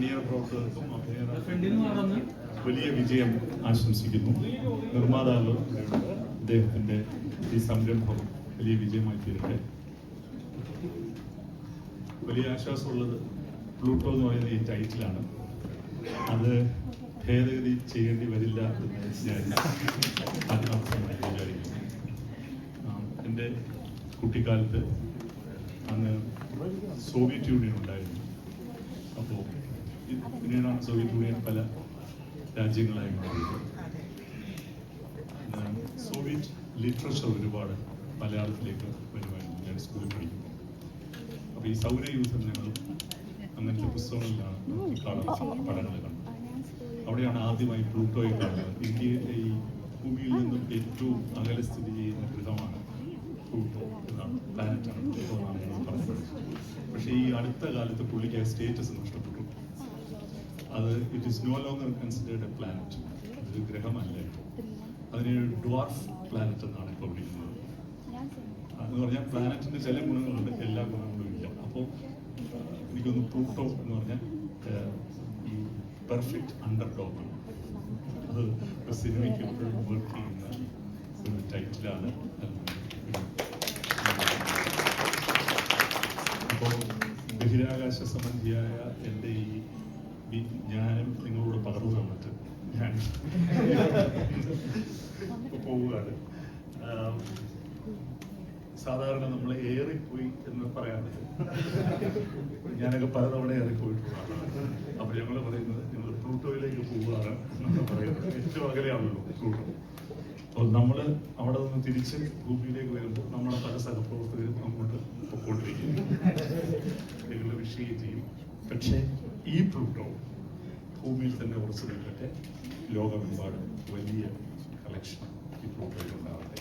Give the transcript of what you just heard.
അണിയറ പ്രവർത്തകർക്കും വലിയ വിജയം ആശംസിക്കുന്നു. നിർമ്മാതാവ് അദ്ദേഹത്തിന്റെ ഈ സംരംഭം വലിയ വിജയമായി തീരട്ടെ. വലിയ ആശ്വാസമുള്ളത് പ്ലൂട്ടോ എന്ന് പറയുന്ന ഈ ടൈറ്റിലാണ്. അത് ഭേദഗതി ചെയ്യേണ്ടി വരില്ല എന്ന് ഞാൻ ആത്മാർത്ഥമായി വിചാരിക്കുന്നു ആ, എന്റെ കുട്ടിക്കാലത്ത് അന്ന് സോവിയറ്റ് യൂണിയൻ ഉണ്ടായിരുന്നു. അപ്പോൾ പിന്നീടാണ് സോവിയറ്റ് യൂണിയൻ പല രാജ്യങ്ങളായി മാറിയത്. സോവിയറ്റ് ലിറ്ററേച്ചർ ഒരുപാട് മലയാളത്തിലേക്ക് വരുമായിരുന്നു ഞാൻ സ്കൂളിൽ പഠിക്കുമ്പോൾ അപ്പോൾ ഈ സൗരയൂഥം ഞങ്ങളും അങ്ങനത്തെ പുസ്തകങ്ങളിലാണ് കാണുന്ന പഠനങ്ങൾ കണ്ടത് അവിടെയാണ് ആദ്യമായി പ്ലൂട്ടോയെ കാണുന്നത്. ഇന്ത്യയിലെ ഈ ഭൂമിയിൽ നിന്നും ഏറ്റവും അകലെ സ്ഥിതി ചെയ്യുന്ന ഗ്രഹമാണ് പ്ലൂട്ടോ എന്നാണ്. പ്ലാനറ്റാണ് പ്ലൂട്ടോ എന്നാണ് ഞങ്ങൾ പറഞ്ഞത് പക്ഷേ ഈ അടുത്ത കാലത്ത് പുള്ളിക്ക് സ്റ്റേറ്റസ് നഷ്ടപ്പെട്ടു. അത് it is no longer considered a planet അതൊരു ഗ്രഹമല്ല. അതിനെ ഡ്വാർഫ് പ്ലാനറ്റ് എന്നാണ് ഇപ്പോൾ വിളിക്കുന്നത്. എന്ന് പറഞ്ഞാൽ പ്ലാനറ്റിന്റെ ചില ഗുണങ്ങളുണ്ട് എല്ലാ ഗുണങ്ങളും ഇല്ല. അപ്പോൾ എനിക്കൊന്ന് പ്ലൂട്ടോ എന്ന് പറഞ്ഞാൽ ഈ പെർഫെക്റ്റ് അണ്ടർ ടോപ്പ് അത് ഒരു സിനിമയ്ക്ക് എപ്പോഴും വർക്ക് ചെയ്യുന്ന ഒരു ടൈറ്റിലാണ് അപ്പോൾ ബഹിരാകാശ സംബന്ധിയായ എന്റെ ഈ ഈ ജ്ഞാനം നിങ്ങളോട് പകർന്നു തന്നിട്ട് ഞാൻ പോവുകയാണ്. സാധാരണ നമ്മൾ ഏറിപ്പോയി എന്ന് പറയാറുണ്ട് ഞാനൊക്കെ പലതവണ ഏറിപ്പോയിട്ടുള്ളതാണ് അപ്പൊ ഞങ്ങൾ പറയുന്നത് ഞങ്ങൾ പ്ലൂട്ടോയിലേക്ക് പോവുകയാണ് എന്നൊക്കെ പറയുന്നത്. ഏറ്റവും അകലെയാണല്ലോ പ്ലൂട്ടോ. അപ്പോൾ നമ്മൾ അവിടെ നിന്ന് തിരിച്ച് ഭൂമിയിലേക്ക് വരുമ്പോൾ നമ്മുടെ പല സഹപ്രവർത്തകരും അങ്ങോട്ട് പൊക്കോണ്ടിരിക്കും നിങ്ങൾ വിഷയം ചെയ്യും. പക്ഷേ ഈ പ്ലൂട്ടോ ഭൂമിയിൽ തന്നെ ഉറച്ചു നിൽക്കട്ടെ. ലോകമെമ്പാടും വലിയ കളക്ഷൻ ഈ പ്ലൂട്ടോയിൽ ഉണ്ടാവട്ടെ.